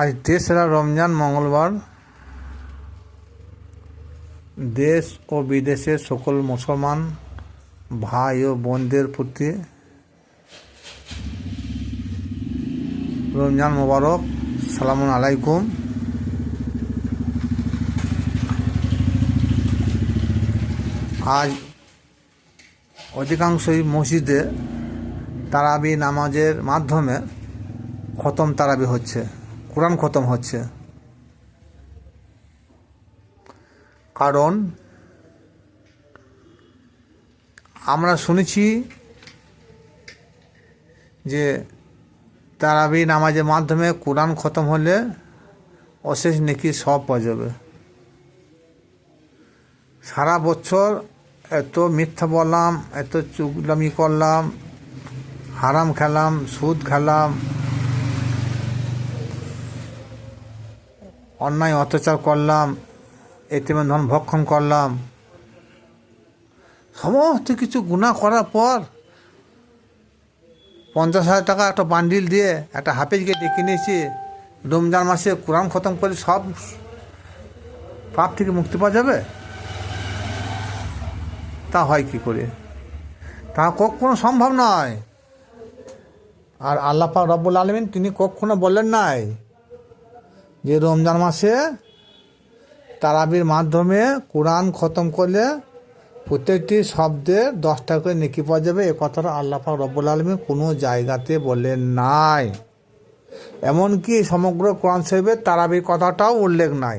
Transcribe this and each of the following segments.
আজ তেসরা রমজান মঙ্গলবার। দেশ ও বিদেশের সকল মুসলমান ভাই ও বোনদের প্রতি রমজান মোবারক। সালামুন আলাইকুম। আজ অধিকাংশই মসজিদে তারাবি নামাজের মাধ্যমে খতম তারাবি হচ্ছে। কোরআন খতম হচ্ছে। কারণ আমরা শুনেছি যে তারাবি নামাজের মাধ্যমে কোরআন খতম হলে অশেষ নেকি সব পাওয়া যাবে। সারা বছর এত মিথ্যা বললাম, এত চুগলামি করলাম, হারাম খেলাম, সুদ খেলাম অন্যায় অত্যাচার করলাম এটিমের ধন ভক্ষণ করলাম। সমস্ত কিছু গুণা করার পর পঞ্চাশ হাজার টাকা একটা বান্ডিল দিয়ে একটা হাফেজকে ডেকে নিয়েছি। রমজান মাসে কোরআন খতম করে সব পাপ থেকে মুক্তি পাওয়া যাবে? তা হয় কি করে? তা কখনো সম্ভব নয়। আর আল্লাহ পাক রব্বুল আলমিন তিনি কখনো বললেন নাই যে রমজান মাসে তারাবির মাধ্যমে কোরআন খতম করলে প্রত্যেকটি শব্দের দশটা করে নেকি পাওয়া যাবে। এ কথাটা আল্লাহ পাক রব্বুল আলমী কোনো জায়গাতে বললেন নাই। এমনকি সমগ্র কোরআন শরীফের তারাবির কথাটাও উল্লেখ নাই।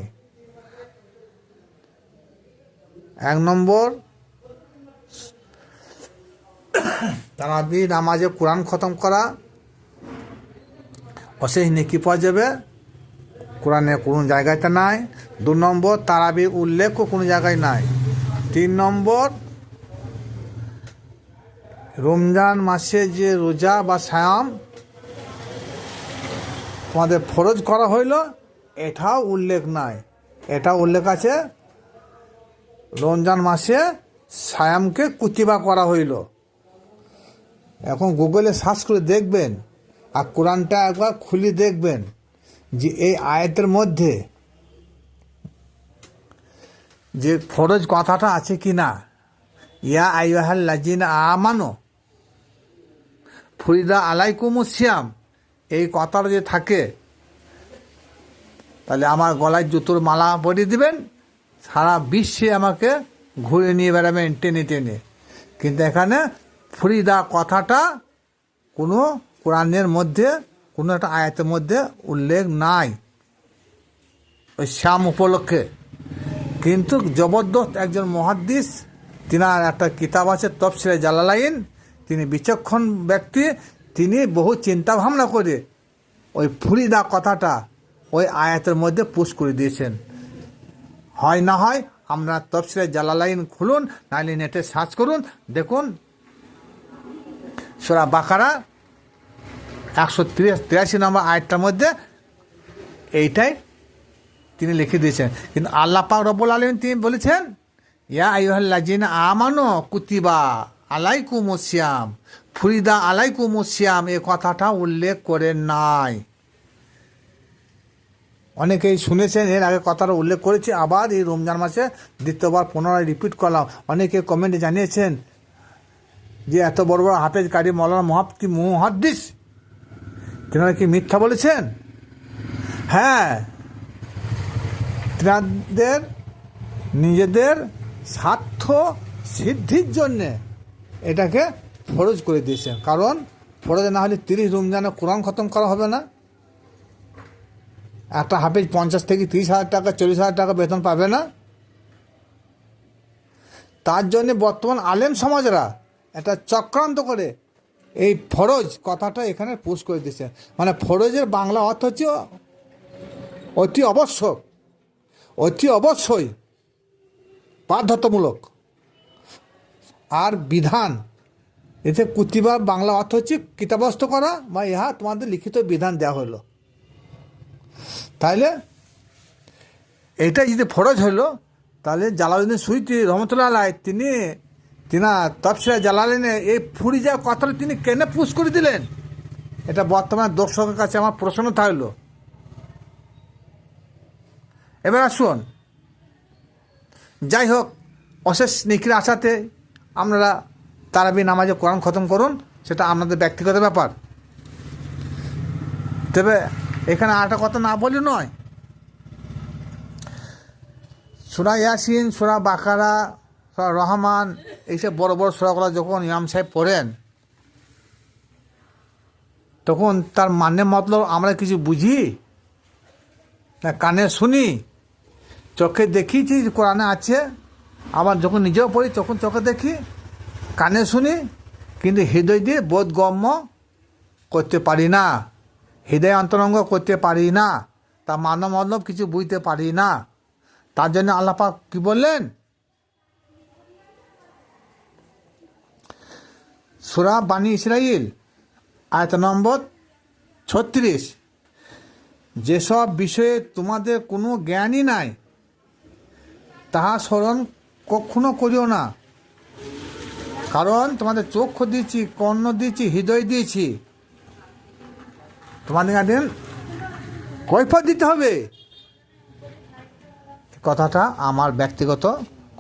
এক নম্বর, তারাবি নামাজে কোরআন খতম করা অশেষ নেকি পাওয়া যাবে। কোরআনে কোনো জায়গাতে নাই। দু নম্বর তারাবির উল্লেখও কোনো জায়গায় নাই। তিন নম্বর, রমজান মাসে যে রোজা বা শ্যাম তোমাদের ফরজ করা হইল, এটাও উল্লেখ নাই। এটা উল্লেখ আছে, রমজান মাসে সায়ামকে কুতিবা করা হইল। এখন গুগলে সার্চ করে দেখবেন, আর কোরআনটা একবার খুলে দেখবেন। যে এই আয়াতের মধ্যে যে ফরজ কথাটা আছে কি না? ইয়া আইহাল লাজিনা আমানো ফরিদা আলাইকুম শ্যাম এই কথাটা যে থাকে, তাহলে আমার গলায় জুতোর মালা পরিয়ে দিবেন, সারা বিশ্বে আমাকে ঘুরে নিয়ে বেড়াবেন টেনে টেনে। কিন্তু এখানে ফরিদা কথাটা কোনো কোরআনের মধ্যে কোনো একটা আয়াতের মধ্যে উল্লেখ নাই। ওই শ্যাম উপলক্ষে। কিন্তু জবরদস্ত একজন মহাদ্দিস, তিনার একটা কিতাব আছে তফসিলে জালালাইন, তিনি বিচক্ষণ ব্যক্তি, তিনি বহু চিন্তা ভাবনা করে ওই ফুরিদা কথাটা ওই আয়াতের মধ্যে পুশ করে দিয়েছেন। হয় না হয় আমরা তফসিলে জালালাইন খুলুন নাহলে নেটে সার্চ করুন, দেখুন। সোরা বাকারা একশো তিরাশি নম্বর আয়াতটার মধ্যে এইটাই তিনি লিখে দিয়েছেন। কিন্তু আল্লাহ পাক রব্বুল আলম তিনি বলেছেন, ইয়া আইহাল্লাজিন আমানো কুতিবা আলাইকুম শ্যাম ফুরিদা আলাইকুম শ্যাম এ কথাটা উল্লেখ করে নাই। অনেকেই শুনেছেন, এর আগে কথাটা উল্লেখ করেছি, আবার এই রমজান মাসে দ্বিতীয়বার পুনরায় রিপিট করলাম। অনেকে কমেন্টে জানিয়েছেন যে, এত বড় বড় হাফেজ কারি মৌলানা মহাপ্তি মুহাদ্দিস তেনারা কি মিথ্যা বলেছেন? হ্যাঁ। তেনাদের নিজেদের স্বার্থ সিদ্ধির জন্যে এটাকে ফরজ করে দিয়েছেন। কারণ ফরজ না হলে তিরিশ রমজানে কোরআন খতম করা হবে না। একটা হাফেজ পঞ্চাশ থেকে তিরিশ হাজার টাকা, চল্লিশ হাজার টাকা বেতন পাবে না। তার জন্যে বর্তমান আলেম সমাজরা এটা চক্রান্ত করে এই ফরজ কথাটা এখানে পুশ করে দিয়েছে। মানে ফরজের বাংলা অর্থ হচ্ছে অতি আবশ্যক, অতি অবশ্যই বাধ্যতামূলক। আর বিধান, এতে কুতিবা বাংলা অর্থ হচ্ছে কিতাবস্থ করা, বা ইহা তোমাদের লিখিত বিধান দেওয়া হলো। তাইলে এটা যদি ফরজ হলো তাহলে জালালুদ্দিন সুইতি রহমতুল্লাহ তিনি তিনা তফসিরা জালালিনে এই ফুরিজা কথাটা তিনি কেন পুশ করে দিলেন? এটা বর্তমানে দর্শকের কাছে আমার প্রশ্ন থাকল। এবার আসুন। যাই হোক, অশেষ নিখির আশাতে আপনারা তারাবি নামাজে কোরআন খতম করুন, সেটা আপনাদের ব্যক্তিগত ব্যাপার। তবে এখানে আরেকটা কথা না বলি নয়। সুরা ইয়াসিন, সুরা বাকারা সুরা রহমান, এইসব বড় বড় সুরাগুলো যখন ইমাম সাহেব পড়েন, তখন তার মানে মতলব আমরা কিছু বুঝি? না কানে শুনি? চোখে দেখি যে কোরআনে আছে? আবার যখন নিজেও পড়ি, তখন চোখে দেখি, কানে শুনি, কিন্তু হৃদয় দিয়ে বোধগম্য করতে পারি না। হৃদয় অন্তরঙ্গ করতে পারি না। তা মানব মতলব কিছু বুঝতে পারি না। তার জন্য আল্লাপাক কি বললেন? সুরা বাণী ইসরাইল, আয়ত নম্বর ছত্রিশ। যেসব বিষয়ে তোমাদের কোনো জ্ঞানই নাই, তাহা স্মরণ কখনো করিও না। কারণ তোমাদের চক্ষু দিয়েছি, কর্ণ দিয়েছি, হৃদয় দিয়েছি। তোমাদের একদিন কৈফত দিতে হবে। কথাটা আমার ব্যক্তিগত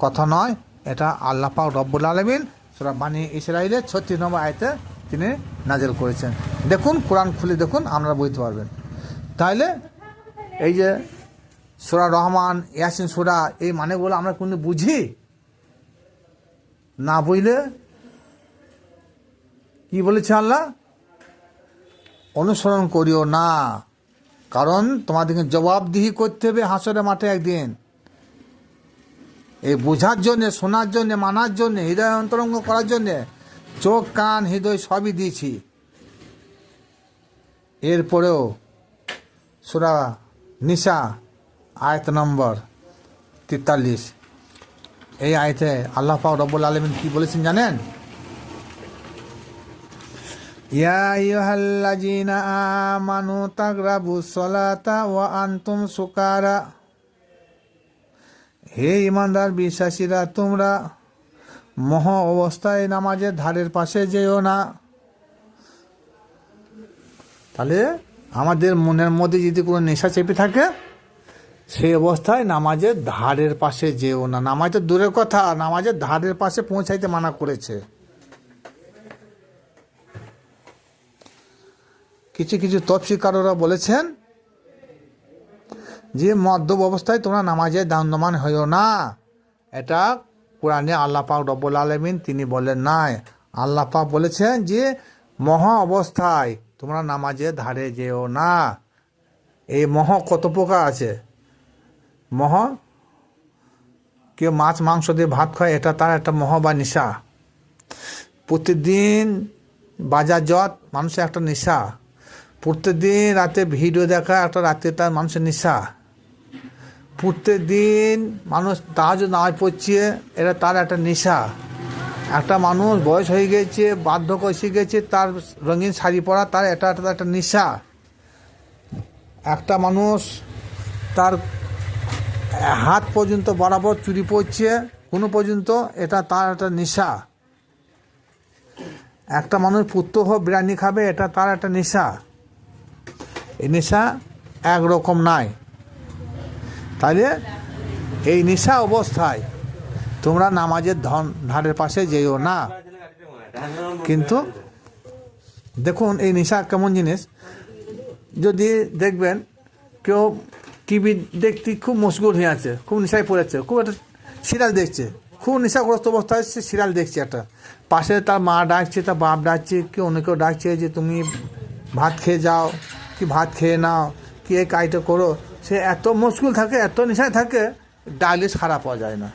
কথা নয়, এটা আল্লাহ পাক রব্বুল আলমিন সুরা বানী ইসরায়েলের ছত্রিশ নম্বর আয়তে তিনি নাজেল করেছেন। দেখুন, কোরআন খুলে দেখুন আমরা বুঝতে পারবেন। তাহলে এই যে সুরা রহমান, ইয়াসিন সুরা, এই মানেগুলো আমরা কোনো বুঝি? না বুঝলে কি বলেছে আল্লাহ? অনুসরণ করিও না। কারণ তোমাদেরকে জবাবদিহি করতে হবে হাসরের মাঠে একদিন। এই বোঝার জন্যে, শোনার জন্যে, মানার জন্যে, হৃদয় অন্তরঙ্গ করার জন্যে চোখ, কান, হৃদয় সবই দিয়েছি। এরপরেও সুরা নিশা আয়ত নম্বর তেতাল্লিশ। এই আয়তে আল্লাহ পাক রব্বুল আলমিন কি বলেছেন জানেন? আইয়ুহাল্লাযীনা আমানু তাকরাবুস সালাতা ওয়া আনতুম সুকারা। হে ইমানদার বিশ্বাসীরা, তোমরা মহ অবস্থায় নামাজের ধারের পাশে যেও না। তাহলে আমাদের মনের মধ্যে যদি কোনো নেশা চেপে থাকে সেই অবস্থায় নামাজের ধারের পাশে যেও না। নামাজের দূরের কথা, নামাজের ধারের পাশে পৌঁছাইতে মানা করেছে। কিছু কিছু তফসিকাররা বলেছেন যে মদ্যপ অবস্থায় তোমরা নামাজে দান্দমান হইও না। এটা কোরআনে আল্লাহ পাক রব্বুল আলমিন তিনি বলেন নাই। আল্লাহ পাক বলেছেন যে মহা অবস্থায় তোমরা নামাজে ধারে যেও না। এই মহ কত প্রকার আছে? মহ? কেউ মাছ, মাংস দিয়ে ভাত খায়, এটা তার একটা মহ বা নেশা। প্রতিদিন বাজার জট মানুষের একটা নেশা। প্রত্যেকদিন রাতে ভিডিও দেখা একটা রাতে তার মানুষের নেশা। প্রত্যেকদিন মানুষ তাজ নামাজ পড়ছে এটা তার একটা নেশা। একটা মানুষ বয়স হয়ে গেছে, বার্ধক্য এসে গেছে, তার রঙিন শাড়ি পরা, তার এটা একটা একটা নেশা। একটা মানুষ তার হাত পর্যন্ত বরাবর চুরি পড়ছে কোনো পর্যন্ত, এটা তার একটা নেশা। একটা মানুষ হোক বিরিয়ানি খাবে, এটা তার একটা নেশা। এই নেশা একরকম নাই। তাহলে এই নেশা অবস্থায় তোমরা নামাজের ধন, ধারের পাশে যেও না। কিন্তু দেখুন এই নেশা কেমন জিনিস। যদি দেখবেন কেউ টিভি দেখতে খুব মশগুল হয়ে আছে, খুব নেশায় পড়েছে খুব একটা সিরিয়াল দেখছে, খুব নেশাগ্রস্ত অবস্থায় সে সিরিয়াল দেখছে একটা। পাশে তার মা ডাকছে, তার বাপ ডাকছে, কেউ অন্য কেউ ডাকছে যে তুমি ভাত খেয়ে যাও, কি ভাত খেয়ে নাও, কি এই কাজটা করো। সে এত মুশকিল থাকে, এত নেশায় থাকে ডায়ালিস খারাপ হওয়া যায় না।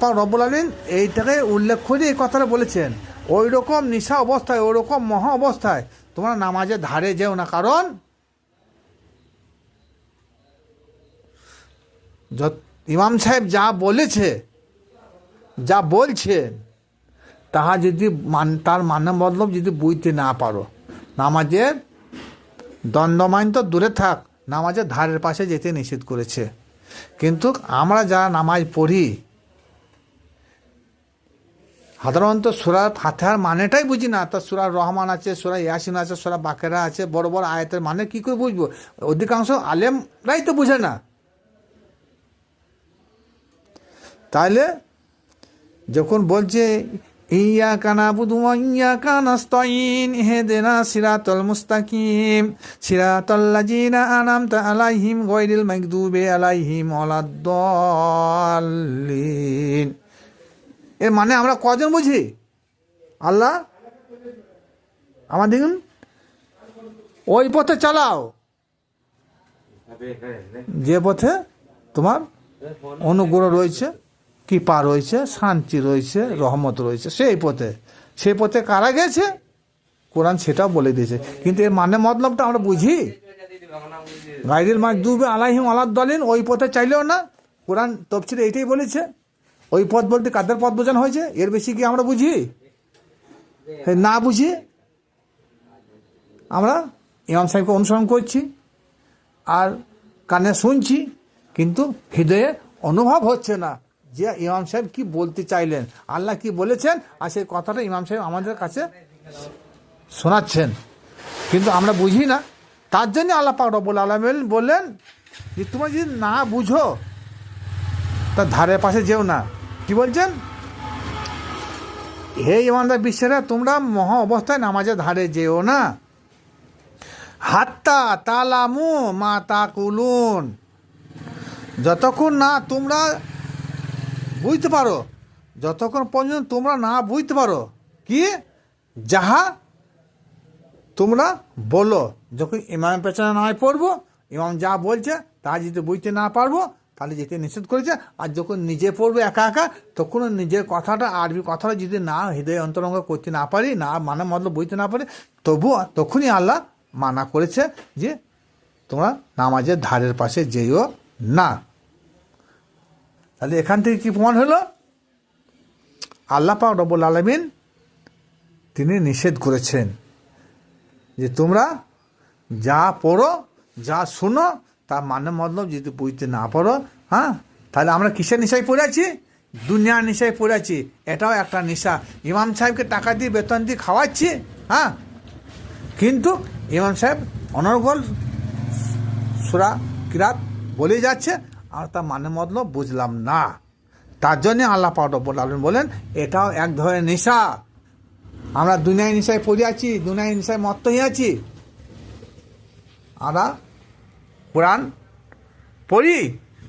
পাক রব্বুল আলীন এইটাকে উল্লেখ করে এই কথাটা বলেছেন ওই রকম নিশা অবস্থায় ওই রকম মহা অবস্থায় তোমরা নামাজের ধারে যেও না, কারণ ইমাম সাহেব যা বলেছে, যা বলছেন, তাহা যদি মান, তার মানে মতলব যদি বুঝতে না পারো, নামাজের দণ্ডমাইন তো দূরে থাক নামাজের ধারের পাশে যেতে নিষেধ করেছে। কিন্তু আমরা যারা নামাজ পড়ি, সাধারণত সুরা ফাতেহার মানেটাই বুঝি না। তা সুরা রহমান আছে, সুরা ইয়াসিন আছে, সুরা বাকেরা আছে, বড় বড় আয়তের মানে কী করে বুঝব? অধিকাংশ আলেমরাই তো বুঝে না। তাহলে যখন বলছে ইয়া কানা বুধু ইয়া কানাস্তাইন হে দেনা সিরাতল মুস্তাকিম সিরাতল্লাজিনা আনামতা আলাইহিম গৈরিল মাগদুবে আলাইহিম ওয়ালাদ্দাল্লিন এর মানে আমরা কজন বুঝি? আল্লাহ? আমার দেখুন ওই পথে চালাও। যে পথে তোমার অনুগ্রহ রয়েছে। কৃপা রয়েছে, শান্তি রয়েছে, রহমত রয়েছে। সেই পথে সেই পথে কারা গেছে? কোরআন সেটাও বলে দিয়েছে। কিন্তু এর মানে মতলবটা আমরা বুঝি? গাইডের মাছ ডুবে আলাহিম আলাদ দলিন ওই পথে চাইলেও না। কোরআন তফসির এইটাই বলেছে। ওই পথ বলতে কাদের পথ বোঝানো হয়েছে? এর বেশি কি আমরা বুঝি? না বুঝি? আমরা ইমাম সাহেবকে অনুসরণ করছি, আর কানে শুনছি, কিন্তু হৃদয়ে অনুভব হচ্ছে না। যে ইমাম সাহেব কি বলতে চাইলেন? আল্লাহ কি বলেছেন? আর সেই কথাটা ইমাম সাহেব আমাদের কাছে শোনাচ্ছেন। কিন্তু আমরা বুঝি না। তার জন্য আল্লাহ পাক রব্বুল আলমিন বললেন যে, তোমরা যদি না বুঝো তার ধারে পাশে যেও না। কি বলছেন? হে ইমানদার বিশ্বেরা, তোমরা মহা অবস্থায় নামাজের ধারে যেও না। হাত্তা তালামু মা তাকুলুন। যতক্ষণ না তোমরা বুঝতে পারো? যতক্ষণ পর্যন্ত তোমরা না বুঝতে পারো, কি? যাহা তোমরা বলো। যখন ইমামের পেছনে নামাজ পড়ব, ইমাম যা বলছে, তা যদি বুঝতে না পারব, তাহলে যেতে নিষেধ করেছে। আর যখন নিজে পড়বে একা একা তখন নিজের কথাটা, আরবি কথাটা যদি না, হৃদয় অন্তরঙ্গ করতে না পারি, না মানে মতলব বুঝতে না পারি, তবুও তখনই আল্লাহ মানা করেছে যে তোমরা নামাজের ধারের পাশে যেও না। তাহলে এখান থেকে কি প্রমাণ হলো? আল্লাহ পাক রব্বুল আলমিন তিনি নিষেধ করেছেন যে তোমরা যা পড়ো, যা শোনো, তার মানে মতলব যদি বুঝতে না পারো হ্যাঁ? তাহলে আমরা কিসের নেশায় পড়ে আছি? দুনিয়ার নেশায় পড়ে আছি। এটাও একটা নেশা। ইমাম সাহেবকে টাকা দিয়ে বেতন দিয়ে খাওয়াচ্ছি হ্যাঁ? কিন্তু ইমাম সাহেব অনর্গল সুরা কিরাত বলে যাচ্ছে আর তার মানে মতলব বুঝলাম না। তার জন্যে আল্লাহ পাউডব্বুল আলম বলেন, এটাও এক ধরনের নেশা। আমরা দুনিয়ায় নেশায় পড়ে আছি, দুনিয়ায় নেশায় মত্ত হয়ে আছি। আমরা কোরআন পড়ি,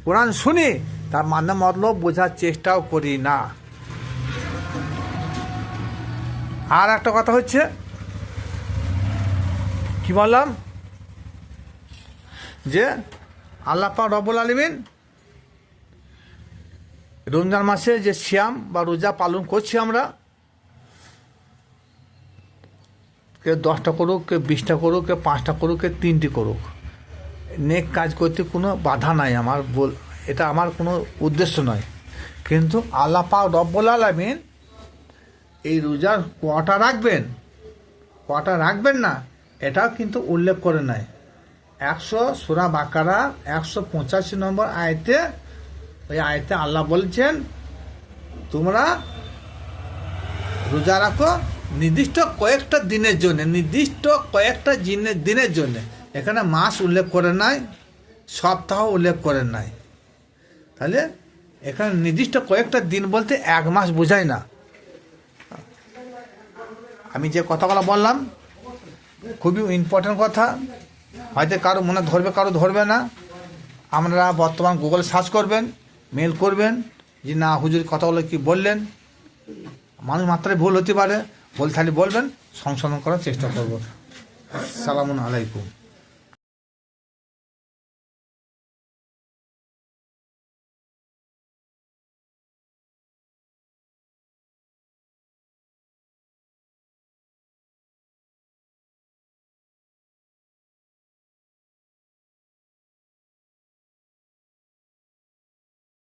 কোরআন শুনি, তার মানে মতলব বোঝার চেষ্টাও করি না। আর একটা কথা হচ্ছে, কি বললাম? যে আল্লাহ পাক রব্বুল আলমিন রমজান মাসে যে শ্যাম বা রোজা পালন করছি আমরা কেউ দশটা করুক কেউ বিশটা করুক কেউ পাঁচটা করুক কেউ তিনটি করুক, নেক কাজ করতে কোনো বাধা নাই আমার বল, এটা আমার কোনো উদ্দেশ্য নয়। কিন্তু আল্লাহ পাক রব্বুল আলমিন এই রোজার কটা রাখবেন কটা রাখবেন না, এটাও কিন্তু উল্লেখ করে নাই। একশো সুরা বাকারা, একশো পঁচাশি নম্বর আয়তে ওই আয়তে আল্লাহ বলছেন, তোমরা রোজা রাখো নির্দিষ্ট কয়েকটা দিনের জন্য, নির্দিষ্ট কয়েকটা দিনের দিনের জন্য। এখানে মাস উল্লেখ করে নাই, সপ্তাহ উল্লেখ করে নাই। তাহলে এখানে নির্দিষ্ট কয়েকটা দিন বলতে এক মাস বোঝায় না। আমি যে কথাগুলো বললাম, খুবই ইম্পর্টেন্ট কথা। হয়তো কারও মনে ধরবে, কারও ধরবে না। আপনারা বর্তমান গুগল সার্চ করবেন। মেল করবেন, যে না, হুজুর কথাগুলো কি বললেন? মানুষ মাত্রায় ভুল হতে পারে বল তাহলে বলবেন, সংশোধন করার চেষ্টা করব। সালামুন আলাইকুম।